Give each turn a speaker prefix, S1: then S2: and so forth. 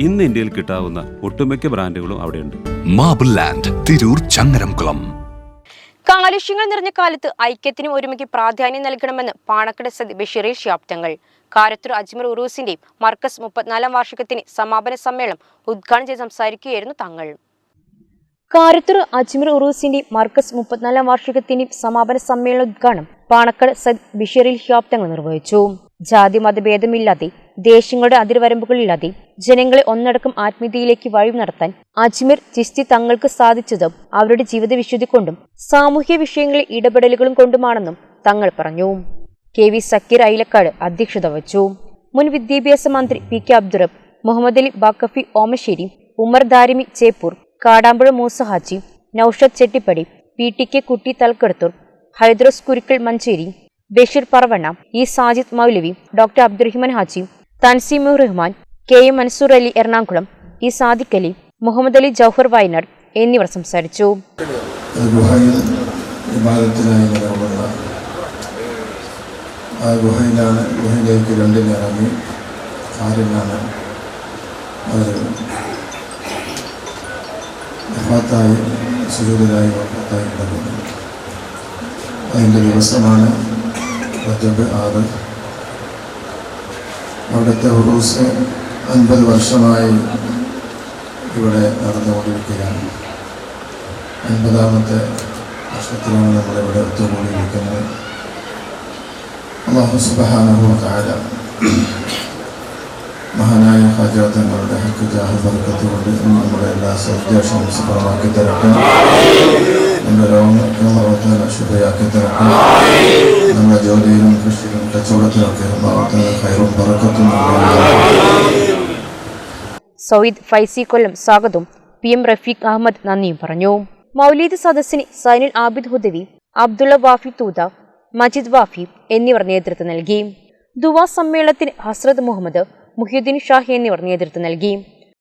S1: ഇന്ന് ഇന്ത്യയിൽ കിട്ടാവുന്ന ഒട്ടുമിക്ക ബ്രാൻഡുകളും അവിടെയുണ്ട്.
S2: മാബിൾ ലാൻഡ് തിരൂർ ചങ്ങരംകുളം
S3: കാലുഷ്യങ്ങൾ നിറഞ്ഞ കാലത്ത് ഐക്യത്തിനും ഒരുമയ്ക്ക് പ്രാധാന്യം നൽകണമെന്ന് പാണക്കട സതി ബഷീറിൽ ശ്യാപ്തങ്ങൾ കാരത്തൂർ അജ്മർ ഉറൂസിന്റെയും മർക്കസ് മുപ്പത്തിനാലാം വാർഷികത്തിന് സമാപന സമ്മേളനം ഉദ്ഘാടനം ചെയ്ത് സംസാരിക്കുകയായിരുന്നു തങ്ങൾ. കാരത്തൂർ അജ്മർ ഉറൂസിന്റെയും മർക്കസ് മുപ്പത്തിനാലാം വാർഷികത്തിന്റെയും സമാപന സമ്മേളന ഉദ്ഘാടനം പാണക്കട സദ് ബഷീറിൽ ശാബ്ദങ്ങൾ നിർവഹിച്ചു. ജാതി മതഭേദമില്ലാതെ ദേശങ്ങളുടെ അതിർവരമ്പുകളില്ലാതെ ജനങ്ങളെ ഒന്നടക്കം ആത്മീയതയിലേക്ക് വഴി നടത്താൻ അജ്മീർ ചിസ്തി തങ്ങൾക്ക് സാധിച്ചതും അവരുടെ ജീവിത വിശുദ്ധി കൊണ്ടും സാമൂഹ്യ വിഷയങ്ങളിൽ ഇടപെടലുകളും കൊണ്ടുമാണെന്നും തങ്ങൾ പറഞ്ഞു. കെ വി സക്കീർ അയിലക്കാട് അധ്യക്ഷത വഹിച്ചു. മുൻ വിദ്യാഭ്യാസ മന്ത്രി P K Abdurabb Muhammad Ali Baqafi Omassery Umar Darimi Cheppur Kadampuzha Moosa Haji Noushad Chettippadi P T K Kutty Thalakkadathur Haidros Kurukkal Manjeri Basheer Paravanna E Sajid Maulavi doctor Abdurahiman Haji Tanseemur Rahman K M Mansoor Ali Ernakulam E Sadiq Ali Muhammad Ali Jouhar Wayanad എന്നിവർ സംസാരിച്ചു.
S4: ആ ഗുഹയിലാണ് ഗുഹയിലേക്ക് രണ്ടിലിറങ്ങി കാറിലാണ് അവർ വഫാത്തായി സുരൂരിലായി വഫാത്തായി കിടക്കുന്നത്. അതിന്റെ ദിവസമാണ് റജബ് ആറ് അവിടുത്തെ ഉറൂസ് അൻപത് വർഷമായി ഇവിടെ നടന്നുകൊണ്ടിരിക്കുകയാണ് അൻപതാമത്തെ വർഷത്തിലാണ് നമ്മളിവിടെ ഒത്തുകൂടിയിരിക്കുന്നത് അള്ളാഹു സുബഹാനഹു താര മഹാനായ ഹാജാത്തങ്ങളുടെ ഹക്ക് ജാഹ് ബർക്കത്ത് കൊണ്ട് നമ്മുടെ എല്ലാ സൗദ്ദേശവും സുഖമാക്കി തരട്ടെ നമ്മുടെ രോഗങ്ങളെ
S3: സൗയിദ് ഫൈസി കൊല്ലം. സ്വാഗതവും പി എം റഫീഖ് അഹമ്മദ് നന്ദിയും പറഞ്ഞു. മൗലീദ് സദസ്സിന് സൈനുൽ ആബിദ് ഹുദവി അബ്ദുള്ള വാഫി തൂത മജിദ് വാഫി എന്നിവർ നേതൃത്വം നൽകി. ദുവാ സമ്മേളനത്തിന് ഹസ്രത് മുഹമ്മദ് മുഹ്യുദ്ദീൻ ഷാഹി എന്നിവർ നേതൃത്വം നൽകി.